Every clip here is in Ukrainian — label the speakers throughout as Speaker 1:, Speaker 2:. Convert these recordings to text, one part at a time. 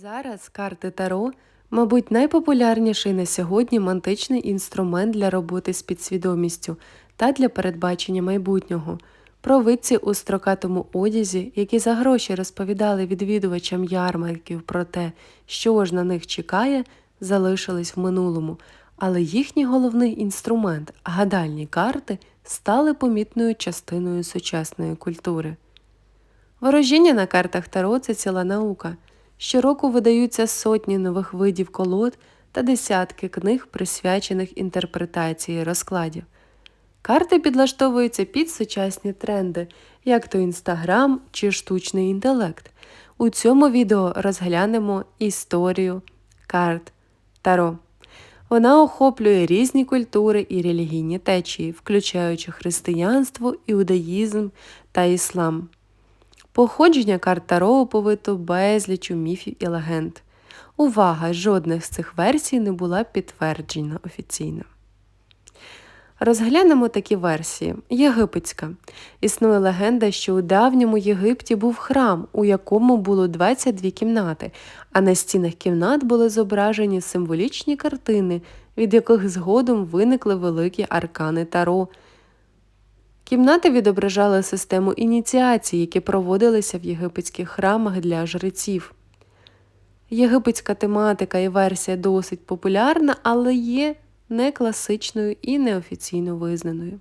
Speaker 1: Зараз карти Таро, мабуть, найпопулярніший на сьогодні мантичний інструмент для роботи з підсвідомістю та для передбачення майбутнього. Провидці у строкатому одязі, які за гроші розповідали відвідувачам ярмарків про те, що ж на них чекає, залишились в минулому, але їхній головний інструмент гадальні карти стали помітною частиною сучасної культури. Ворожіння на картах Таро це ціла наука. Щороку видаються сотні нових видів колод та десятки книг, присвячених інтерпретації розкладів. Карти підлаштовуються під сучасні тренди, як то інстаграм чи штучний інтелект. У цьому відео розглянемо історію карт Таро. Вона охоплює різні культури і релігійні течії, включаючи християнство, іудаїзм та іслам. Походження карт Таро оповито безлічу міфів і легенд. Увага! Жодних з цих версій не була підтверджена офіційно. Розглянемо такі версії. Єгипетська. Існує легенда, що у давньому Єгипті був храм, у якому було 22 кімнати, а на стінах кімнат були зображені символічні картини, від яких згодом виникли великі аркани Таро. Кімнати відображали систему ініціації, які проводилися в єгипетських храмах для жреців. Єгипетська тематика і версія досить популярна, але є не класичною і неофіційно визнаною.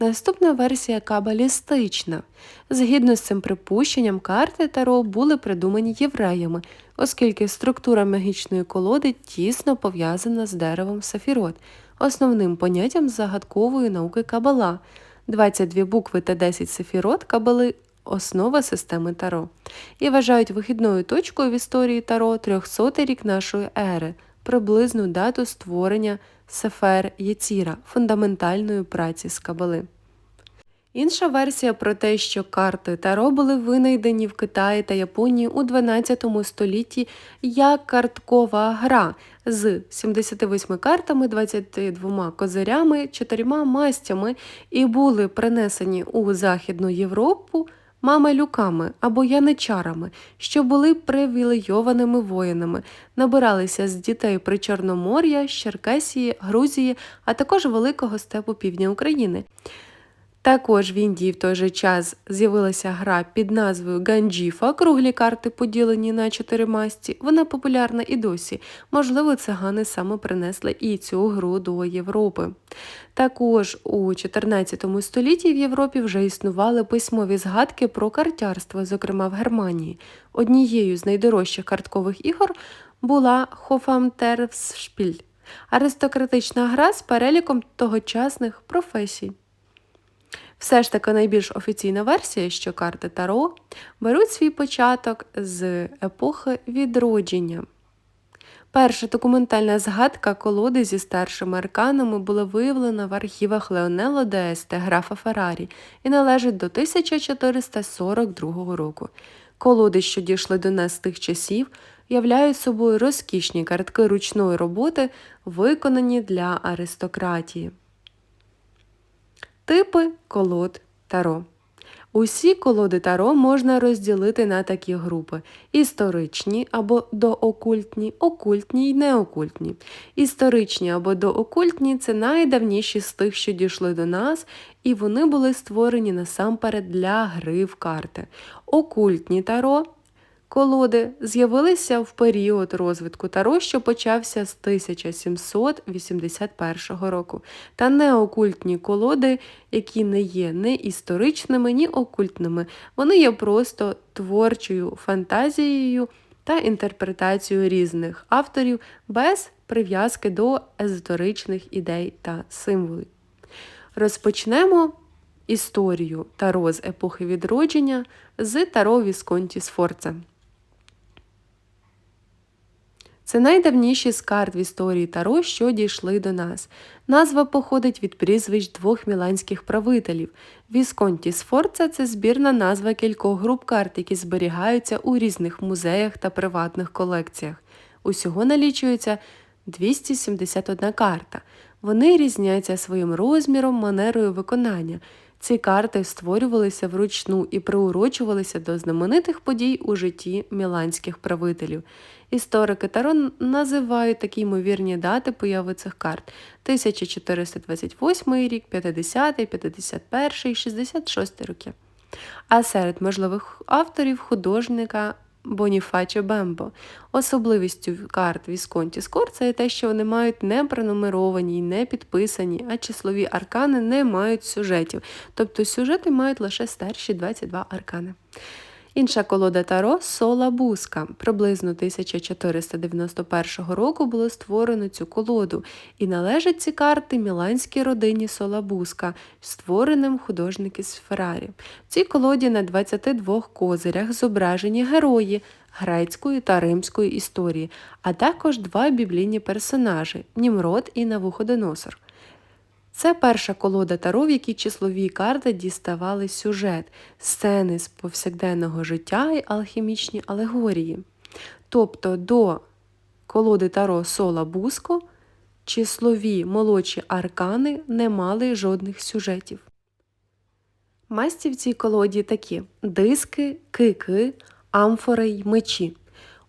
Speaker 1: Наступна версія кабалістична. Згідно з цим припущенням, карти Таро були придумані євреями, оскільки структура магічної колоди тісно пов'язана з деревом Сафірот, основним поняттям загадкової науки Кабала. 22 букви та 10 сефірот кабали основа системи Таро і вважають вихідною точкою в історії Таро 300-й рік нашої ери, приблизну дату створення Сефер Єціра, фундаментальної праці з кабали. Інша версія про те, що карти Таро були винайдені в Китаї та Японії у 12 столітті як карткова гра з 78 картами, 22 козирями, 4 мастями і були принесені у Західну Європу мамелюками або яничарами, що були привілейованими воїнами, набиралися з дітей Причорномор'я, Черкесії, Грузії, а також Великого степу півдня України. Також в Індії в той же час з'явилася гра під назвою Ганджіфа, круглі карти поділені на чотири масті. Вона популярна і досі. Можливо, цигани саме принесли і цю гру до Європи. Також у 14 столітті в Європі вже існували письмові згадки про картярство, зокрема в Германії. Однією з найдорожчих карткових ігор була Хофамтервсшпіль – аристократична гра з переліком тогочасних професій. Все ж таки найбільш офіційна версія, що карти Таро беруть свій початок з епохи відродження. Перша документальна згадка колоди зі старшими арканами була виявлена в архівах Леонело Деесте, графа Феррарі, і належить до 1442 року. Колоди, що дійшли до нас з тих часів, являють собою розкішні картки ручної роботи, виконані для аристократії. Типи колод Таро. Усі колоди Таро можна розділити на такі групи: історичні або доокультні, окультні й неокультні. Історичні або доокультні це найдавніші з тих, що дійшли до нас, і вони були створені насамперед для гри в карти. Окультні таро Колоди з'явилися в період розвитку таро, що почався з 1781 року, та неокультні колоди, які не є ні історичними, ні окультними, вони є просто творчою фантазією та інтерпретацією різних авторів без прив'язки до езотеричних ідей та символів. Розпочнемо історію таро з епохи відродження з таро Вісконті Сфорца. Це найдавніші з карт в історії Таро, що дійшли до нас. Назва походить від прізвищ двох міланських правителів. Вісконті Сфорца це збірна назва кількох груп карт, які зберігаються у різних музеях та приватних колекціях. Усього налічується 271 карта. Вони різняться своїм розміром, манерою виконання. Ці карти створювалися вручну і приурочувалися до знаменитих подій у житті міланських правителів. Історики Таро називають такі ймовірні дати появи цих карт: 1428 рік, 50, 51, 66 роки. А серед можливих авторів художника Боніфачо Бембо. Особливістю карт Вісконті Скорца є те, що вони мають не пронумеровані не підписані, а числові аркани не мають сюжетів. Тобто сюжети мають лише старші 22 аркани. Інша колода Таро Сола Буска. Приблизно 1491 року було створено цю колоду, і належать ці карти міланській родині Сола Буска, створеним художники з Феррарі. В цій колоді на 22 козирях зображені герої грецької та римської історії, а також два біблійні персонажі Німрод і Навуходоносор. Це перша колода таро, в якій числові карти діставали сюжет, сцени з повсякденного життя і алхімічні алегорії. Тобто до колоди таро Сола Буско числові молодші аркани не мали жодних сюжетів. Масті в цій колоді такі диски, кики, амфори й мечі.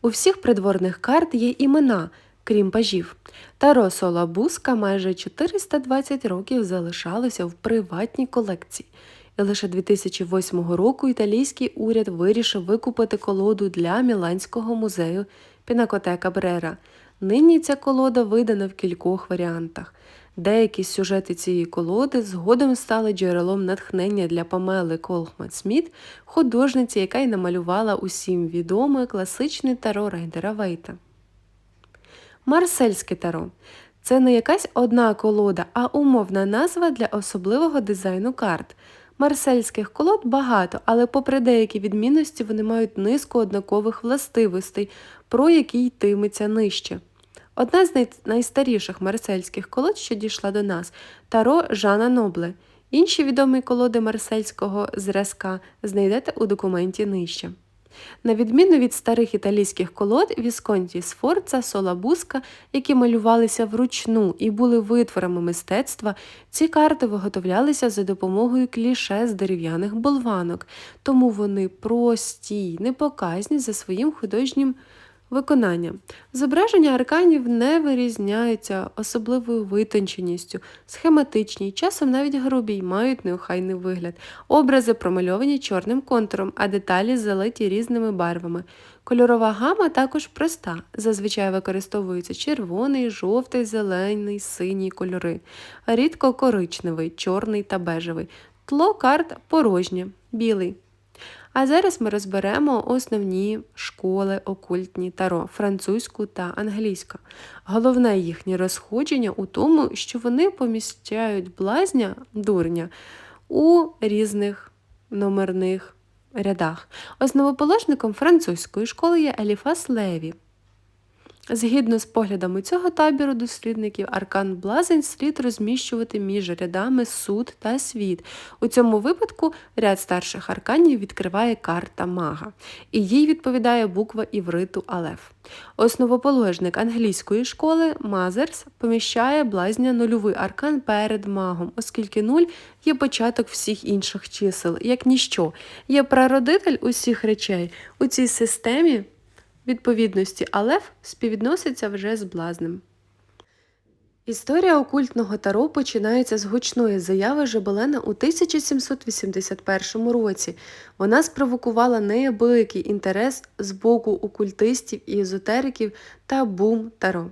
Speaker 1: У всіх придворних карт є імена, крім пажів. Таро Сола Буска майже 420 років залишалося в приватній колекції. І лише 2008 року італійський уряд вирішив викупити колоду для Міланського музею Пінакотека Брера. Нині ця колода видана в кількох варіантах. Деякі сюжети цієї колоди згодом стали джерелом натхнення для Памели Колхман Сміт, художниці, яка й намалювала усім відоме класичне таро Райдера Вейта. Марсельське таро це не якась одна колода, а умовна назва для особливого дизайну карт. Марсельських колод багато, але, попри деякі відмінності, вони мають низку однакових властивостей, про які йтиметься нижче. Одна з найстаріших марсельських колод, що дійшла до нас, таро Жана Нобле. Інші відомі колоди марсельського зразка знайдете у документі нижче. На відміну від старих італійських колод Вісконті Сфорца, Солабуска, які малювалися вручну і були витворами мистецтва, ці карти виготовлялися за допомогою кліше з дерев'яних болванок, тому вони прості непоказні за своїм художнім Виконання. Зображення арканів не вирізняються особливою витонченістю, схематичні, часом навіть грубі й мають неохайний вигляд. Образи промальовані чорним контуром, а деталі залиті різними барвами. Кольорова гама також проста. Зазвичай використовується червоний, жовтий, зелений, синій кольори, рідко коричневий, чорний та бежевий. Тло карт порожнє, білий. А зараз ми розберемо основні школи окультні таро французьку та англійську. Головне їхнє розходження у тому, що вони поміщають блазня дурня у різних номерних рядах. Основоположником французької школи є Еліфас Леві. Згідно з поглядами цього табіру дослідників, аркан блазень слід розміщувати між рядами суд та світ. У цьому випадку ряд старших арканів відкриває карта мага, і їй відповідає буква івриту Алеф. Основоположник англійської школи Мазерс поміщає блазня нульовий аркан перед магом, оскільки нуль є початок всіх інших чисел, як ніщо, є прародитель усіх речей. У цій системі відповідності Алеф співвідноситься вже з блазнем. Історія окультного таро починається з гучної заяви Жебелена у 1781 році. Вона спровокувала неабиякий інтерес з боку окультистів і езотериків та бум таро.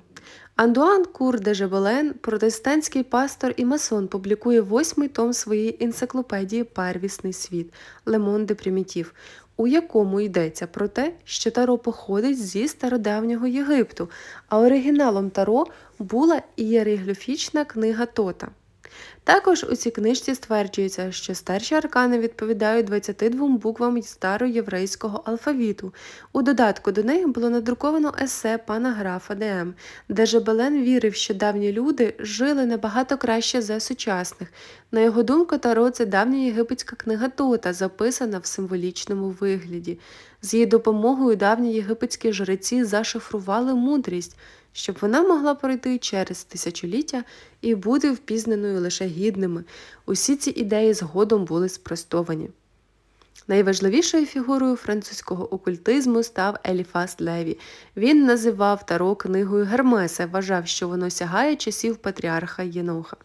Speaker 1: Андуан Кур де Жебелен, протестантський пастор і масон, публікує восьмий том своєї енциклопедії Первісний світ Лемон де Примітів у якому йдеться про те, що таро походить зі стародавнього Єгипту, а оригіналом таро була ієрогліфічна книга Тота. Також у цій книжці стверджується, що старші аркани відповідають 22 буквам староєврейського алфавіту. У додатку до неї було надруковано есе пана графа ДМ, де Жебелен вірив, що давні люди жили набагато краще за сучасних. На його думку, Таро це давня єгипетська книга Тота, записана в символічному вигляді. З її допомогою давні єгипетські жреці зашифрували мудрість щоб вона могла пройти через тисячоліття і бути впізнаною лише гідними. Усі ці ідеї згодом були спростовані. Найважливішою фігурою французького окультизму став Еліфас Леві. Він називав Таро книгою Гермеса, вважав, що воно сягає часів патріарха Єноха.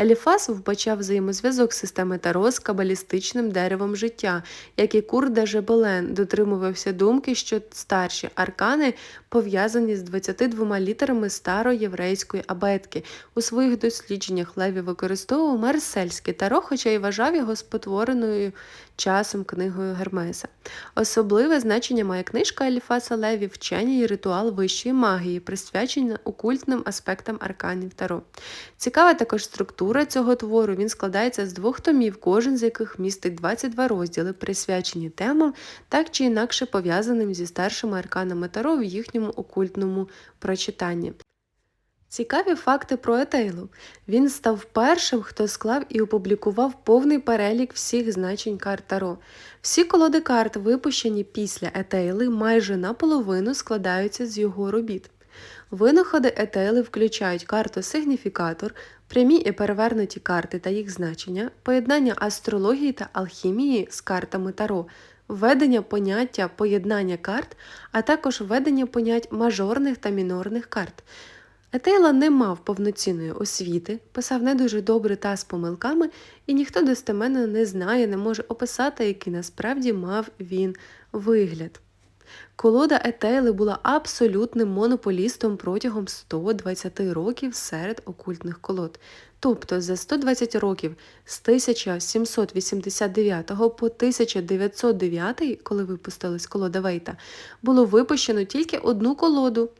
Speaker 1: Еліфас вбачав взаємозв'язок системи Таро з кабалістичним деревом життя, як і Кур де Жебелен дотримувався думки, що старші аркани пов'язані з 22 літерами староєврейської абетки. У своїх дослідженнях Леві використовував марсельське таро, хоча й вважав його спотвореною часом книгою Гермеса. Особливе значення має книжка Еліфаса Леві Вчення і ритуал вищої магії, присвячена окультним аспектам арканів Таро. Цікава також структура цього твору. Він складається з двох томів, кожен з яких містить 22 розділи, присвячені темам, так чи інакше пов'язаним зі старшими арканами Таро в їхньому окультному прочитанні. Цікаві факти про Етейлу. Він став першим, хто склав і опублікував повний перелік всіх значень карт Таро. Всі колоди карт, випущені після Етейли, майже наполовину складаються з його робіт. Винаходи Етейли включають карту Сигніфікатор, прямі і перевернуті карти та їх значення, поєднання астрології та алхімії з картами Таро, введення поняття поєднання карт, а також введення понять мажорних та мінорних карт. Етейла не мав повноцінної освіти, писав не дуже добре та з помилками, і ніхто достеменно не знає, не може описати, який насправді мав він вигляд. Колода Етейли була абсолютним монополістом протягом 120 років серед окультних колод. Тобто за 120 років з 1789 по 1909, коли випустилась колода Вейта, було випущено тільки одну колоду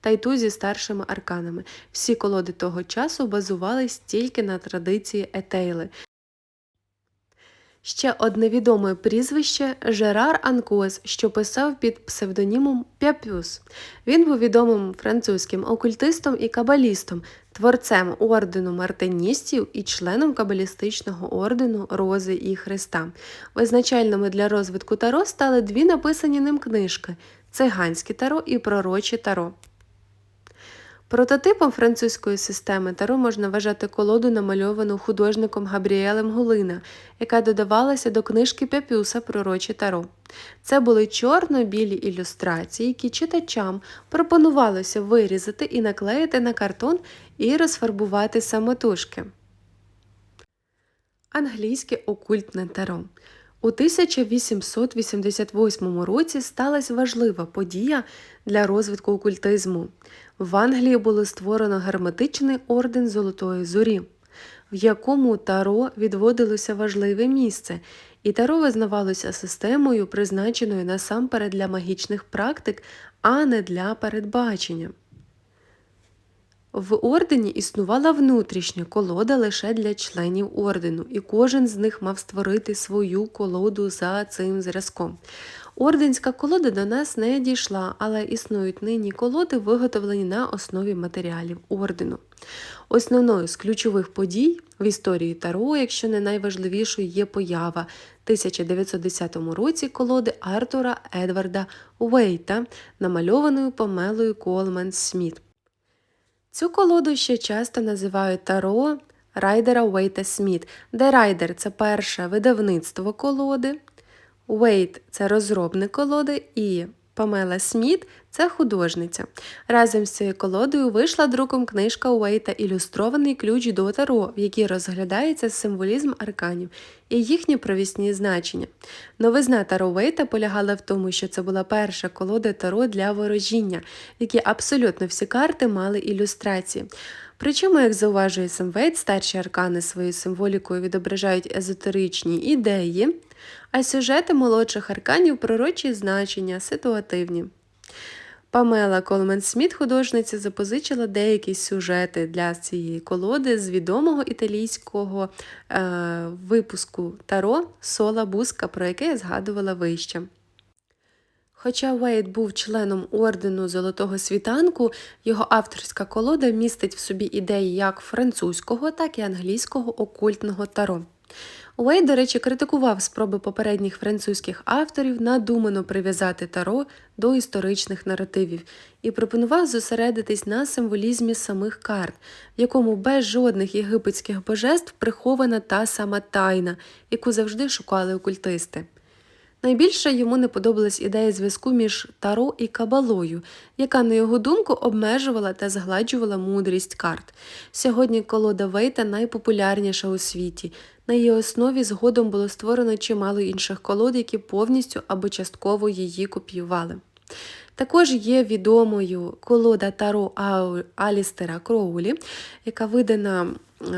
Speaker 1: та й ту зі старшими арканами. Всі колоди того часу базувались тільки на традиції Етейли. Ще одне відоме прізвище Жерар Анкос, що писав під псевдонімом Пяпюс. Він був відомим французьким окультистом і кабалістом, творцем ордену мартиністів і членом кабалістичного ордену Рози і Христа. Визначальними для розвитку таро стали дві написані ним книжки Циганське таро і Пророче таро. Прототипом французької системи таро можна вважати колоду, намальовану художником Габріелем Гулина, яка додавалася до книжки Пяпюса Пророчі таро. Це були чорно-білі ілюстрації, які читачам пропонувалося вирізати і наклеїти на картон і розфарбувати самотужки. Англійське окультне таро у 1888 році сталася важлива подія для розвитку окультизму. В Англії було створено герметичний орден Золотої зорі, в якому таро відводилося важливе місце, і таро визнавалося системою, призначеною насамперед для магічних практик, а не для передбачення. В ордені існувала внутрішня колода лише для членів ордену, і кожен з них мав створити свою колоду за цим зразком. Орденська колода до нас не дійшла, але існують нині колоди, виготовлені на основі матеріалів ордену. Основною з ключових подій в історії Таро, якщо не найважливішою, є поява 1910 році колоди Артура Едварда Уейта, намальованою помелою Колмен Сміт. Цю колоду ще часто називають Таро Райдера Уейта Сміт, де Райдер це перше видавництво колоди, Уейт це розробник колоди і Памела Сміт це художниця. Разом з цією колодою вийшла друком книжка Уейта Ілюстрований ключ до Таро, в якій розглядається символізм арканів і їхні провісні значення. Новизна Таро Уейта полягала в тому, що це була перша колода Таро для ворожіння, в якій абсолютно всі карти мали ілюстрації. Причому, як зауважує сам Вейт, старші аркани своєю символікою відображають езотеричні ідеї, а сюжети молодших арканів пророчі значення, ситуативні. Памела Колмен Сміт, художниця, запозичила деякі сюжети для цієї колоди з відомого італійського е, випуску Таро Сола Буска, про яке я згадувала вище. Хоча Уейт був членом ордену Золотого світанку, його авторська колода містить в собі ідеї як французького, так і англійського окультного таро. Уейт, до речі, критикував спроби попередніх французьких авторів надумано прив'язати таро до історичних наративів і пропонував зосередитись на символізмі самих карт, в якому без жодних єгипетських божеств прихована та сама тайна, яку завжди шукали окультисти. Найбільше йому не подобалась ідея зв'язку між таро і кабалою, яка, на його думку, обмежувала та згладжувала мудрість карт. Сьогодні колода Вейта найпопулярніша у світі. На її основі згодом було створено чимало інших колод, які повністю або частково її копіювали. Також є відомою колода Таро Алістера Кроулі, яка видана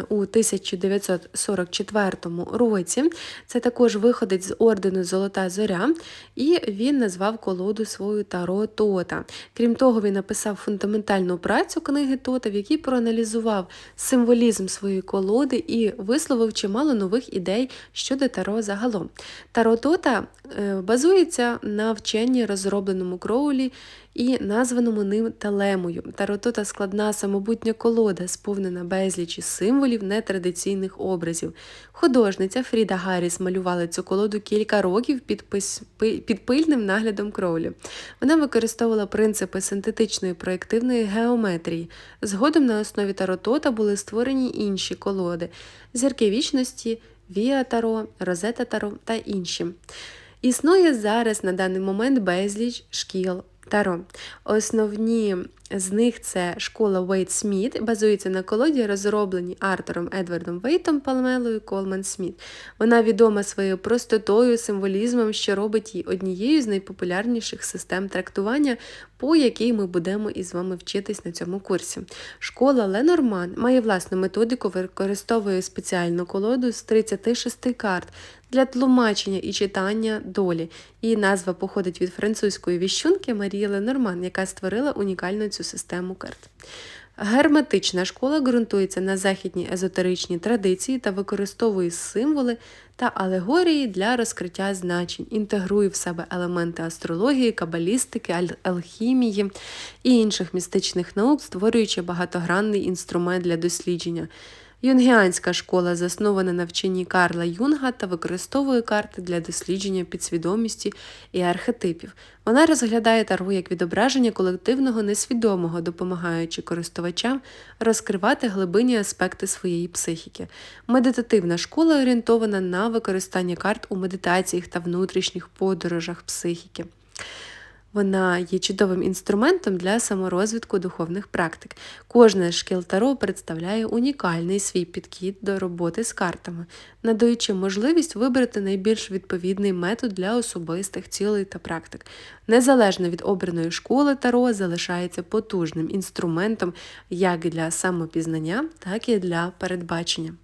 Speaker 1: у 1944 році. Це також виходить з ордену Золота Зоря, і він назвав колоду свою Таро Тота. Крім того, він написав фундаментальну працю книги Тота, в якій проаналізував символізм своєї колоди і висловив чимало нових ідей щодо Таро загалом. Таро Тота е, базується на вченні, розробленому Кроулі і названому ним телемою. Таротота складна самобутня колода, сповнена безлічі символів нетрадиційних образів. Художниця Фріда Гарріс малювала цю колоду кілька років під, пис- під пильним наглядом Кроулі. Вона використовувала принципи синтетичної проєктивної геометрії. Згодом на основі таротота були створені інші колоди зірки вічності, Віа Таро, Розета Таро та інші. Існує зараз на даний момент безліч шкіл Таро. Основні з них це школа Вейт Сміт, базується на колоді, розробленій Артуром Едвардом Вейтом, Палмелою Колман Сміт. Вона відома своєю простотою, символізмом, що робить її однією з найпопулярніших систем трактування, по якій ми будемо із вами вчитись на цьому курсі. Школа Ленорман має власну методику, використовує спеціальну колоду з 36 карт для тлумачення і читання долі. Її назва походить від французької віщунки Марії Ленорман, яка створила унікальну цю систему карт. Герметична школа ґрунтується на західній езотеричній традиції та використовує символи та алегорії для розкриття значень, інтегрує в себе елементи астрології, кабалістики, алхімії і інших містичних наук, створюючи багатогранний інструмент для дослідження. Юнгіанська школа заснована на вченні Карла Юнга та використовує карти для дослідження підсвідомості і архетипів. Вона розглядає таро як відображення колективного несвідомого, допомагаючи користувачам розкривати глибинні аспекти своєї психіки. Медитативна школа орієнтована на використання карт у медитаціях та внутрішніх подорожах психіки. Вона є чудовим інструментом для саморозвитку духовних практик. Кожна з шкіл Таро представляє унікальний свій підхід до роботи з картами, надаючи можливість вибрати найбільш відповідний метод для особистих цілей та практик. Незалежно від обраної школи Таро залишається потужним інструментом як для самопізнання, так і для передбачення.